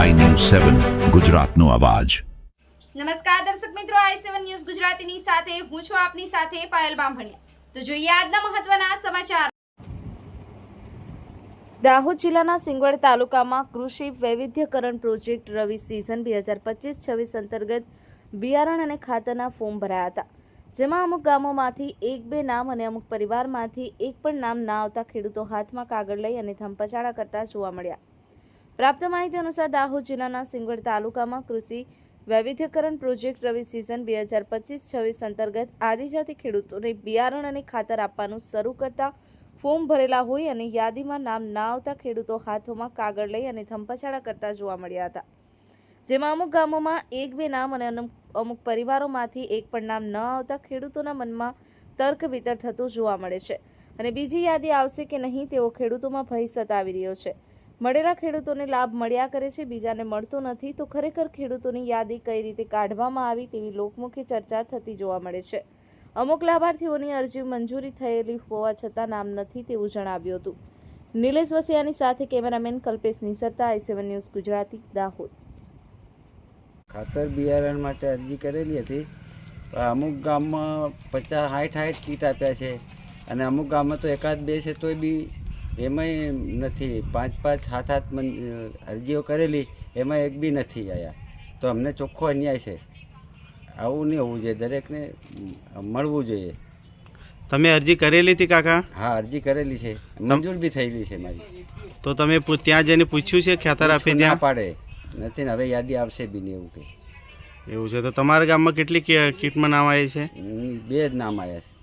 સેવન ગુજરાતનો અવાજ. નમસ્કાર દર્શક મિત્રો આઈ સેવન ન્યૂઝ ગુજરાતીની સાથે હું છું આપની સાથે પાયલ બામભણિયા. તો જોઈએ આજના મહત્વના સમાચાર. દાહોદ જિલ્લાના સિંગવડ તાલુકામાં કૃષિ વૈવિધ્યકરણ પ્રોજેક્ટ રવિ સિઝન બે હજાર પચીસ છવ્વીસ અંતર્ગત બિયારણ અને ખાતરના ફોર્મ ભરાયા હતા. જેમાં અમુક ગામોમાંથી એક બે નામ અને અમુક પરિવારમાંથી એક પણ નામ ના આવતા ખેડૂતો હાથમાં કાગળ લઈ અને ધમપછાડા કરતા જોવા મળ્યા. પ્રાપ્ત માહિતી અનુસાર દાહોદ જિલ્લાના સિંગવડ તાલુકામાં કૃષિ વૈવિધ્યકરણ પ્રોજેક્ટ રવિ સિઝન બે હજાર પચીસ છવ્વીસ અંતર્ગત આદિજાતિ ખેડૂતોને બિયારણ અને ખાતર આપવાનું શરૂ કરતા ફોર્મ ભરેલા હોય અને યાદીમાં નામ ના આવતા ખેડૂતો હાથોમાં કાગળ લઈ અને ધંપછાડા કરતા જોવા મળ્યા હતા. જેમાં અમુક ગામોમાં એક બે નામ અને અમુક પરિવારોમાંથી એક પણ નામ ન આવતા ખેડૂતોના મનમાં તર્ક વિતર થતું જોવા મળે છે. અને બીજી યાદી આવશે કે નહીં તેવો ખેડૂતોમાં ભય સતાવી રહ્યો છે. મળેલા ખેડૂતોને લાભ મળ્યા કરે છે, બીજાને મળતો નથી, તો ખરેખર ખેડૂતોની યાદી કઈ રીતે કાઢવામાં આવી તેવી લોકમુખી ચર્ચા થતી જોવા મળે છે. અમુક લાભાર્થીઓની અરજી મંજૂરી થયેલી હોવા છતાં નામ નથી તેવું જણાવ્યું હતું. નિલેશ વસિયાની સાથે cameraman Kalpesh Nisarta, I news Gujarati, Dahod. ખાતર બિયારણ માટે અરજી કરેલી હતી. અમુક ગામમાં પચાસ સાઠ સાઠ કીટ આપ્યા છે. અને અમુક ગામમાં તો એકાદ બે છે તોય બી એમાંય નથી. પાંચ પાંચ સાત સાત મન અરજીઓ કરેલી એમાં એક બી નથી આવ્યા તો અમને ચોખ્ખો અન્યાય છે. આવું નહીં હોવું જોઈએ. દરેકને મળવું જોઈએ. તમે અરજી કરેલી હતી કાકા? હા અરજી કરેલી છે. મંજૂર બી થયેલી છે મારી. તો તમે ત્યાં જઈને પૂછ્યું છે? ખેતર આપી ના ત્યાં? પાડે. નથી ને હવે યાદી આવશે બી નહીં એવું કે એવું છે. તો તમારા ગામમાં કેટલી કીટમાં નામ આવી છે? બે જ નામ આવ્યા છે.